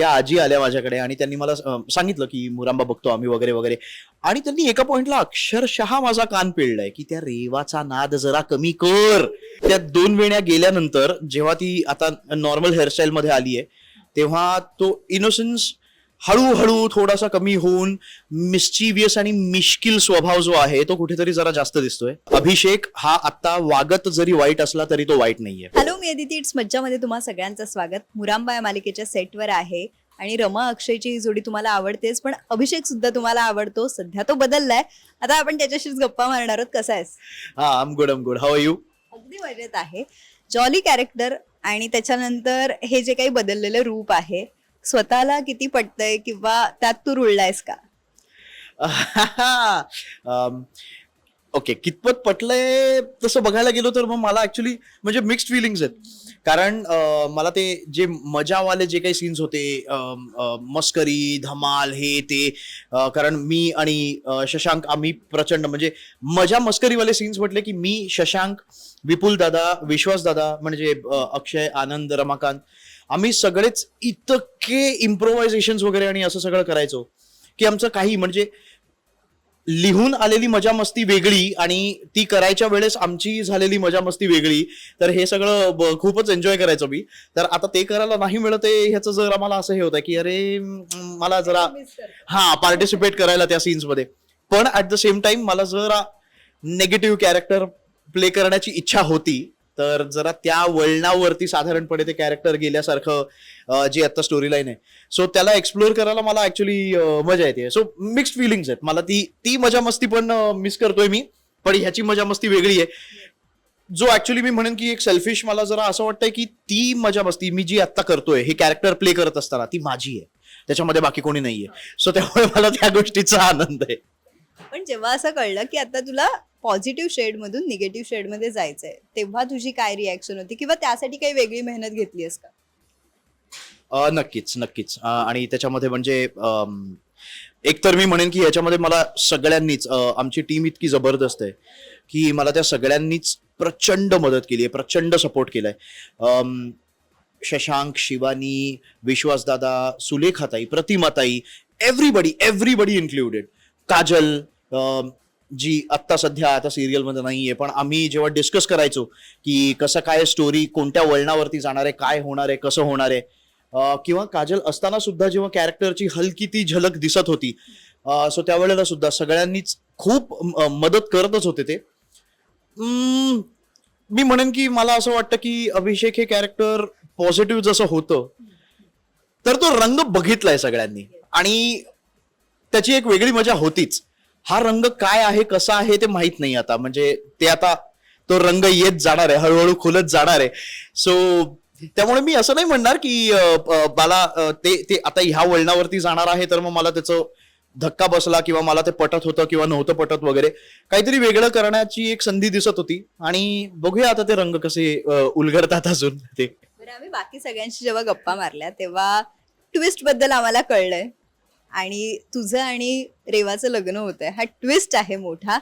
त्या आजी आल्या माझ्याकडे आणि त्यांनी मला सांगितलं की मुरांबा बघतो आम्ही वगैरे वगैरे. आणि त्यांनी एका पॉइंटला अक्षरशः माझा कान पिळलाय की त्या रेवाचा नाद जरा कमी कर. त्या दोन वेण्या गेल्यानंतर जेव्हा ती आता नॉर्मल हेअरस्टाईल मध्ये आली आहे तेव्हा तो इनोसन्स हळूहळू थोडासा कमी होऊन मिस्चिवियस आणि मिश्किल स्वभाव जो आहे तो कुठेतरी जरा जास्त दिसतोय. अभिषेक हा आता वागत जरी वाईट असला तरी तो वाईट नाहीये. मी अदिती इट्स मज्जामध्ये तुम्हा सगळ्यांचं स्वागत. मुरांबा या मालिकेच्या सेटवर आहे आणि रमा अक्षयची ही जोडी तुम्हाला आवडतेच पण अभिषेक सुद्धा तुम्हाला आवडतो. सध्या तो बदललाय. आता आपण त्याच्याशीच गप्पा मारणार आहोत. कसा आहेस? हा I'm good I'm good how you अगदी मजेत आहे. जॉली कॅरेक्टर आणि त्याच्यानंतर हे जे काही बदललेलं रूप आहे स्वतःला किती पटतंय किंवा त्यात तू रुळलायस का? ओके कितपत पटलंय तसं बघायला गेलो तर मग मला ऍक्च्युली म्हणजे मिक्स्ड फिलिंग्स आहेत. कारण मला ते जे मजावाले जे काही सीन्स होते मस्करी धमाल हे ते कारण मी आणि शशांक आम्ही प्रचंड म्हणजे मजा मस्करीवाले सीन्स म्हटले की मी शशांक विपुल दादा विश्वास दादा म्हणजे अक्षय आनंद रमाकांत आम्ही सगळेच इतके इम्प्रोव्हायझेशन वगैरे आणि असं सगळं करायचो की आमचं काही म्हणजे लिहून आलेली मजा मस्ती वेगळी आणि ती करायच्या वेळेस आमची झालेली मजा मस्ती वेगळी. तर हे सगळं खूपच एन्जॉय करायचो मी. तर आता ते करायला नाही मिळत आहे ह्याचं जर आम्हाला असं हे होतं की अरे मला जरा हा पार्टिसिपेट करायला त्या सीन्समध्ये. पण ऍट द सेम टाइम मला जरा नेगेटिव्ह कॅरेक्टर प्ले करण्याची इच्छा होती. तर जरा त्या वळणावरती साधारणपणे ते कॅरेक्टर गेल्यासारखं जी आता स्टोरी लाईन आहे. सो त्याला एक्सप्लोअर करायला मला ऍक्च्युली मजा येते. सो मिक्स्ड फिलिंग्स आहेत. मला ती ती मजा मस्ती पण मिस करतोय मी. पण ह्याची मजा मस्ती वेगळी आहे. जो ऍक्च्युली मी म्हणेन की एक सेल्फिश मला जरा असं वाटतंय की ती मजा मस्ती मी जी आता करतोय हे कॅरेक्टर प्ले करत असताना ती माझी आहे. त्याच्यामध्ये बाकी कोणी नाहीये. सो त्यामुळे मला त्या गोष्टीचा आनंद आहे. पण जेव्हा असं कळलं की आता तुला पॉझिटिव्ह शेड मधून निगेटिव्ह शेडमध्ये जायचंय. तेव्हा तुझी काय रिॲक्शन होती? किंवा त्यासाठी काही वेगळी मेहनत घेतलीस का? नक्कीच नक्कीच. आणि त्याच्यामध्ये म्हणजे एकतर एक तर मी म्हणेन की याच्यामध्ये मला सगळ्यांनीच आमची टीम इतकी जबरदस्त आहे की मला त्या सगळ्यांनीच प्रचंड मदत केली आहे प्रचंड सपोर्ट केलाय. शशांक शिवानी विश्वासदादा सुलेखाताई प्रतिमाताई everybody everybody included Kajal ji आत्ता सध्या आता सिरियलमध्ये नाही आहे पण आम्ही जेव्हा डिस्कस करायचो की कसं काय स्टोरी कोणत्या वळणावरती जाणार आहे काय होणार आहे कसं होणार आहे किंवा काजल असताना सुद्धा जेव्हा कॅरेक्टरची हलकी ती झलक दिसत होती सो त्यावेळेला सुद्धा सगळ्यांनीच खूप मदत करतच होते ते. मी म्हणेन की मला असं वाटतं की अभिषेक हे कॅरेक्टर पॉझिटिव्ह जसं होतं तर तो रंग बघितलाय सगळ्यांनी. आणि त्याची एक वेगळी मजा होतीच. हा रंग काय आहे कसा आहे ते माहीत नाही आता. म्हणजे ते आता तो रंग येत जाणार आहे हळूहळू खुलत जाणार आहे. सो त्यामुळे मी असं नाही म्हणणार की मला ते ते आता ह्या वळणावरती जाणार आहे तर मग मला त्याचं धक्का बसला किंवा मला ते पटत होतं किंवा नव्हतं पटत वगैरे. काहीतरी वेगळं करण्याची एक संधी दिसत होती. आणि बघूया आता ते रंग कसे उलगडतात अजून ते. आम्ही बाकी सगळ्यांशी जेव्हा गप्पा मारल्या तेव्हा ट्विस्टबद्दल आम्हाला कळलंय. आणि तुझं आणि रेवाचं लग्न होतंय. हा ट्विस्ट आहे मोठा.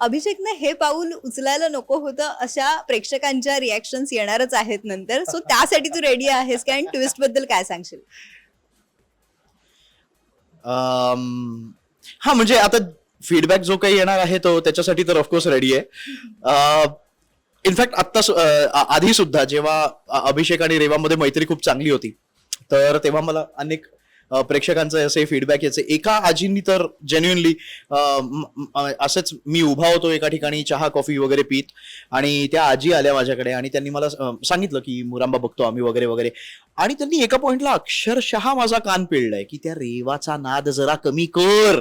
अभिषेकने हे पाऊल उचलायला नको होतं अशा प्रेक्षकांच्या रिॲक्शन्स येणारच आहेत नंतर. सो त्यासाठी तू रेडी आहेस काय आणि ट्विस्टबद्दल काय सांगशील? हा म्हणजे आता फीडबॅक जो काही येणार आहे तो त्याच्यासाठी तर ऑफकोर्स रेडी आहे. इनफॅक्ट आत्ता आधी सुद्धा जेव्हा अभिषेक आणि रेवामध्ये मैत्री खूप चांगली होती तर तेव्हा मला अनेक प्रेक्षकांचं असे फीडबॅक याचे. एका आजींनी तर जेन्युनली असंच मी उभा होतो एका ठिकाणी चहा कॉफी वगैरे पीत आणि त्या आजी आल्या माझ्याकडे आणि त्यांनी मला सांगितलं की मुरांबा बघतो आम्ही वगैरे वगैरे. आणि त्यांनी एका पॉइंटला अक्षरशः माझा कान पिळलाय की त्या रेवाचा नाद जरा कमी कर.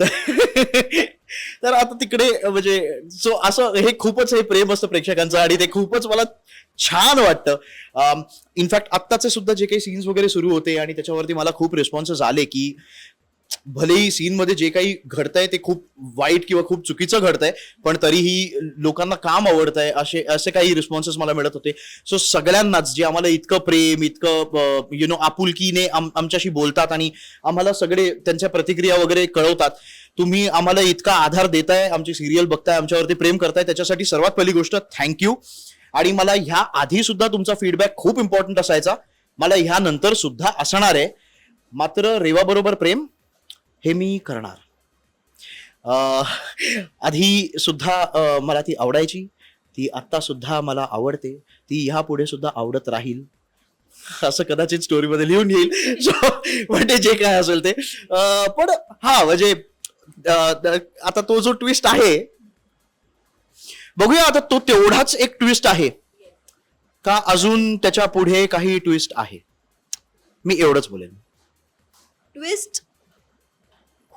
तर आता तिकडे म्हणजे सो असं हे खूपच हे प्रेम असतं प्रेक्षकांचं आणि ते खूपच मला छान वाटतं. इनफॅक्ट आत्ताचे सुद्धा जे काही सीन्स वगैरे सुरू होते आणि त्याच्यावरती मला खूप रिस्पॉन्सेस आले की भलेही सीनमध्ये जे काही घडतंय ते खूप वाईट किंवा खूप चुकीचं घडतंय पण तरीही लोकांना काम आवडतंय असे असे काही रिस्पॉन्सेस मला मिळत होते. सो सगळ्यांनाच जे आम्हाला इतकं प्रेम इतकं यु नो आपुलकीने आम- आमच्याशी बोलतात आणि आम्हाला सगळे त्यांच्या प्रतिक्रिया वगैरे कळवतात तुम्ही आम्हाला इतका आधार देताय आमची सिरियल बघताय आमच्यावरती प्रेम करताय त्याच्यासाठी सर्वात पहिली गोष्ट थँक्यू आणि मला ह्या आधी सुद्धा तुमचा फीडबॅक खूप इम्पॉर्टंट असायचा. मला ह्यानंतर सुद्धा असणार आहे. मात्र रेवाबरोबर प्रेम हे मी करणार आधी सुद्धा मला ती आवडायची. ती आत्ता सुद्धा मला आवडते. ती ह्या पुढे सुद्धा आवडत राहील. असं कदाचित स्टोरीमध्ये लिहून येईल. सो म्हणजे जे काय असेल ते. पण हा म्हणजे आता तो जो ट्विस्ट आहे बघूया आता तो तेवढाच एक ट्विस्ट आहे. का अजून त्याच्या पुढे काही ट्विस्ट आहे? मी एवढंच बोलेन. ट्विस्ट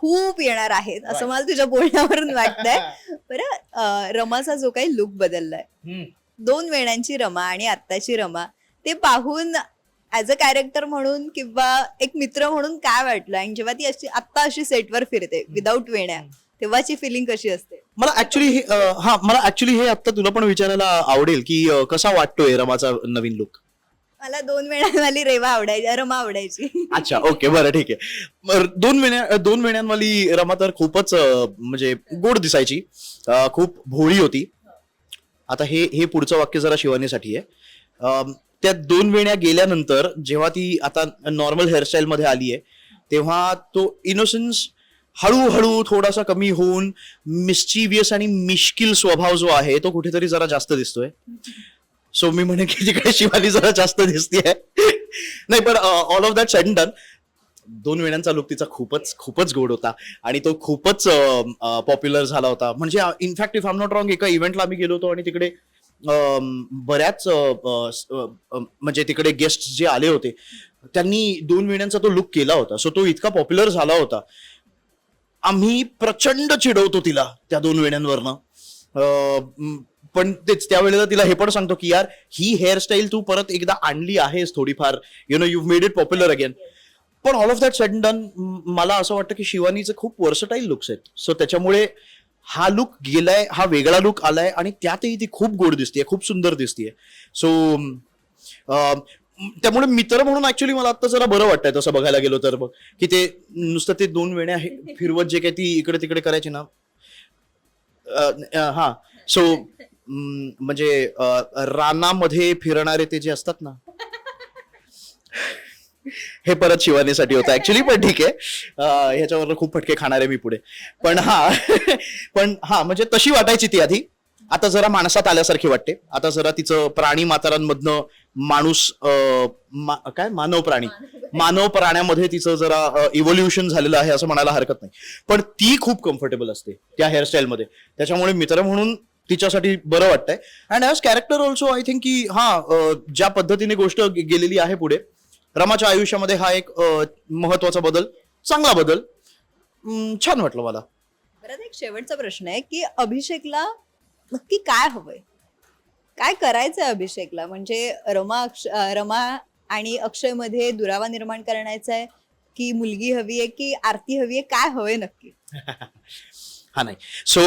खूप येणार आहेत असं मला तुझ्या बोलण्यावरून वाटतंय. बरं रमाचा जो काही लुक बदललाय. दोन वेळांची रमा आणि आत्ताची रमा ते पाहून ऍज अ कॅरेक्टर म्हणून किंवा एक मित्र म्हणून काय वाटलं? आणि जेव्हा ती अशी आत्ता अशी सेटवर फिरते विदाऊट वेण्या तेव्हाची फिलिंग कशी असते? मला ऍक्च्युली हा मला ऍक्च्युली हे आता तुला पण विचारायला आवडेल की कसा वाटतोय रमाचा नवीन लुक मला दोन वेळांवाली रेवा आवडायची रमा आवडायची. अच्छा ओके बरं ठीक आहे. दोन महिन्या दोन महिन्यांवाली रमा तर खूपच अं, म्हणजे गोड दिसायची. अं, खूप भोळी होती. आता हे हे पुढचं वाक्य जरा शिवानीसाठी आहे. अं, त्या दोन वेण्या गेल्यानंतर जेव्हा ती आता नॉर्मल हेअरस्टाईल मध्ये आली आहे तेव्हा तो इनोसन्स हळूहळू थोडासा कमी होऊन मिस्चिवियस आणि मिश्किल स्वभाव जो आहे तो कुठेतरी जरा जास्त दिसतोय. सो मी म्हणेन की तिकडे शिवाली जरा जास्त दिसतीये. नाही पण all of that said done दोन वेळांचा लुक तिचा खूपच खूपच गोड होता. आणि तो खूपच पॉप्युलर झाला होता. म्हणजे in fact if I'm not wrong एका इव्हेंटला आम्ही गेलो होतो आणि तिकडे बऱ्याच म्हणजे तिकडे गेस्ट जे आले होते त्यांनी दोन वेण्यांचा तो लुक केला होता. सो तो इतका पॉप्युलर झाला होता. आम्ही प्रचंड चिडवतो तिला त्या दोन वेण्यांवरनं. पण तेच त्यावेळेला तिला हे पण सांगतो की यार ही हेअरस्टाईल तू परत एकदा आणली आहेस थोडीफार. You know you made it popular again पण all of that said done मला असं वाटतं की शिवानीचं खूप वर्सटाईल लुक्स आहेत. सो त्याच्यामुळे हा लुक गेलाय हा वेगळा लुक आलाय आणि त्यातही ती खूप गोड दिसते खूप सुंदर दिसते सो त्यामुळे मित्र म्हणून ऍक्च्युली मला आता जरा बरं वाटतंय तसं बघायला गेलो तर बघ. की ते नुसतं ते दोन वेण्या फिरवत जे काही ती इकडे तिकडे करायची ना. हा. सो म्हणजे रानामध्ये फिरणारे ते जे असतात ना हे परत शिवानीसाठी होतं. ऍक्च्युली पण ठीक आहे. ह्याच्यावर खूप फटके खाणार आहे मी पुढे. पण हा पण हा म्हणजे तशी वाटायची ती आधी. आता जरा माणसात आल्यासारखी वाटते. आता जरा तिचं प्राणी मातारांमधनं माणूस अं, मा- काय? मानव प्राणी. मानव प्राण्यामध्ये तिचं जरा इव्होल्युशन झालेलं आहे असं म्हणायला हरकत नाही. पण ती खूप कम्फर्टेबल असते त्या हेअरस्टाईलमध्ये त्याच्यामुळे मित्र म्हणून तिच्यासाठी बरं वाटतंय. And as character also I think की हा ज्या पद्धतीने गोष्ट गेलेली आहे पुढे रमाच्या आयुष्यामध्ये हा एक महत्त्वाचा बदल चांगला बदल छान वाटलं मला. परत एक शेवटचा प्रश्न आहे की अभिषेकला नक्की काय हवंय? काय करायचंय अभिषेकला? म्हणजे रमा अक्ष रमा आणि अक्षयमध्ये दुरावा निर्माण करण्याचा आहे की मुलगी हवी आहे की आरती हवी आहे काय हवंय नक्की? हा नाही. सो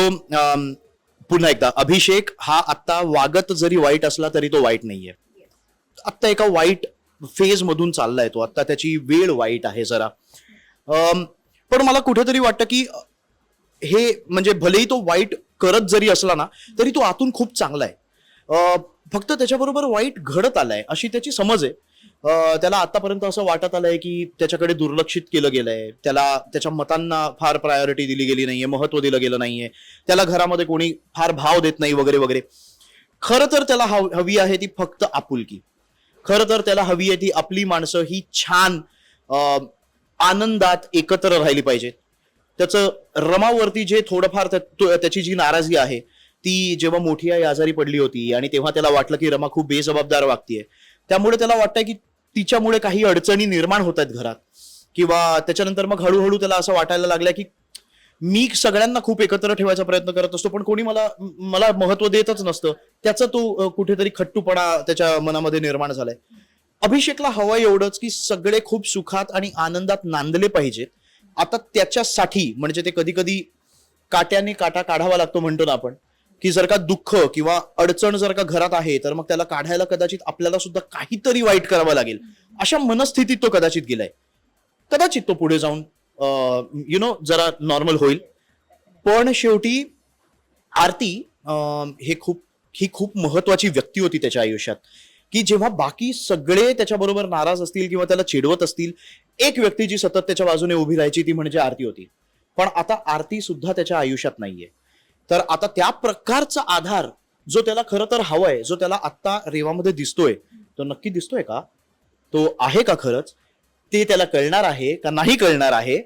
पुन्हा एकदा अभिषेक हा आत्ता वागत जरी वाईट असला तरी तो वाईट नाहीये. आत्ता एका वाईट फेज मधून चाललाय तो आत्ता त्याची वेळ वाईट आहे जरा. पण मला कुठेतरी वाटतं की हे म्हणजे भलेही तो वाईट करत जरी असला ना तरी तो आतून खूप चांगला आहे. फक्त त्याच्याबरोबर वाईट घडत आलाय अशी त्याची समज आहे. त्याला आतापर्यंत असं वाटत आलंय की त्याच्याकडे दुर्लक्षित केलं गेलंय. त्याला त्याच्या मतांना फार प्रायोरिटी दिली गेली नाहीये महत्त्व दिलं गेलं नाहीये. त्याला घरामध्ये कोणी फार भाव देत नाही वगैरे वगैरे. खरं तर त्याला हवी आहे ती फक्त आपुलकी. खरं तर त्याला हवी आहे ती आपली माणसं ही छान आनंदात एकत्र राहिली पाहिजेत त्याचं रमावरती जे थोडंफार त्याची जी नाराजी आहे ती जेव्हा मोठी आई आजारी पडली होती आणि तेव्हा त्याला वाटलं की रमा खूप बेजबाबदार वागतीये त्यामुळे त्याला वाटतंय की तिच्यामुळे काही अडचणी निर्माण होत आहेत घरात. किंवा त्याच्यानंतर मग हळूहळू त्याला असं वाटायला लागलं की मी सगळ्यांना खूप एकत्र ठेवायचा प्रयत्न करत असतो पण कोणी मला मला महत्त्व देतच नसतं. त्याचा तो कुठेतरी खट्टूपणा त्याच्या मनामध्ये निर्माण झालाय. अभिषेकला हवं एवढंच की सगळे खूप सुखात आणि आनंदात नांदले पाहिजेत. आता त्याच्यासाठी म्हणजे ते कधी कधी काट्याने काटा काढावा लागतो म्हणतो ना आपण की जर का दुःख किंवा अडचण जर का घरात आहे तर मग त्याला काढायला कदाचित आपल्याला सुद्धा काहीतरी वाईट करावं लागेल. अशा मनस्थितीत तो कदाचित गेलाय. कदाचित तो पुढे जाऊन यु नो जरा नॉर्मल होईल. पण शेवटी आरती हे खूप ही खूप महत्वाची व्यक्ती होती त्याच्या आयुष्यात. की जेव्हा बाकी सगळे त्याच्याबरोबर नाराज असतील किंवा त्याला चिडवत असतील एक व्यक्ती जी सतत त्याच्या बाजूने उभी राहायची ती म्हणजे आरती होती. पण आता आरती सुद्धा त्याच्या आयुष्यात नाहीये. तर आता त्या प्रकारचा आधार जो त्याला खरं तर हवाय जो त्याला आत्ता रेवामध्ये दिसतोय तो नक्की दिसतोय का? तो आहे का खरंच? ते त्याला कळणार आहे का नाही कळणार आहे?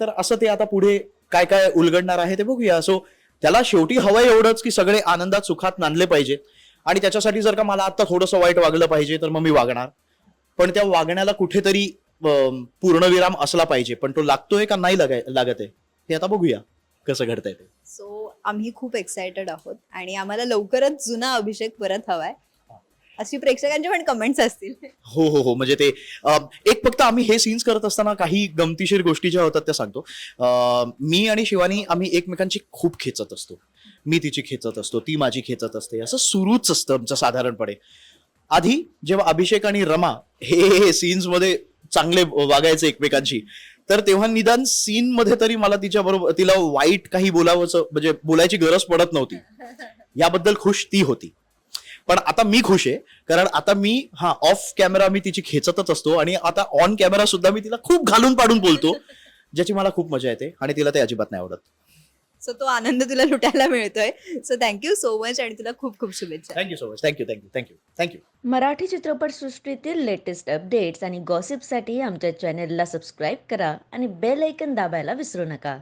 तर असं ते आता पुढे काय काय उलगडणार आहे ते बघूया. सो त्याला शेवटी हवं एवढंच की सगळे आनंदात सुखात नांदले पाहिजे. आणि त्याच्यासाठी जर का मला आता थोडंसं वाईट वागलं पाहिजे तर मग मी वागणार. पण त्या वागण्याला कुठेतरी पूर्णविराम असला पाहिजे. पण तो लागतोय का नाही लागाय लागत आहे हे आता बघूया कसं घडतंय ते. सो आम्ही खूप एक्सायटेड आहोत आणि आम्हाला लवकरच जुना अभिषेक परत हवाय. अशी प्रेक्षकांचे पण कमेंट्स असतील. हो हो हो. म्हणजे ते अं, एक फक्त आम्ही हे सीन्स करत असताना काही गमतीशीर गोष्टी ज्या होतात त्या सांगतो. अं, मी आणि शिवानी आम्ही एकमेकांची खूप खेचत असतो. मी तिची खेचत असतो ती माझी खेचत असते. असं सुरूच असतं आमचं साधारणपणे. आधी जेव्हा अभिषेक आणि रमा हे सीन्समध्ये चांगले वागायचे एकमेकांशी तर तेव्हा निदान सीन मध्ये तरी मला तिच्या बरोबर तिला वाईट काही बोलावंचं म्हणजे बोलायची गरज पडत नव्हती. याबद्दल खुश ती होती. पण आता मी खुश आहे कारण आता मी हा ऑफ कॅमेरा मी तिची खेचतच असतो आणि आता ऑन कॅमेरा सुद्धा मी तिला खूप घालून पाडून बोलतो ज्याची मला खूप मजा येते आणि तिला ते अजिबात नाही आवडत. सो तो आनंद तुला लुटायला मिळतोय. सो थँक्यू सो मच आणि तुला खूप खूप शुभेच्छा. Thank you so much thank you thank you thank you thank you Marathi चित्रपटसृष्टीतील लेटेस्ट अपडेट्स आणि गॉसिपसाठी आमच्या चॅनेलला सबस्क्राईब करा आणि बेल ऐकन दाबायला विसरू नका.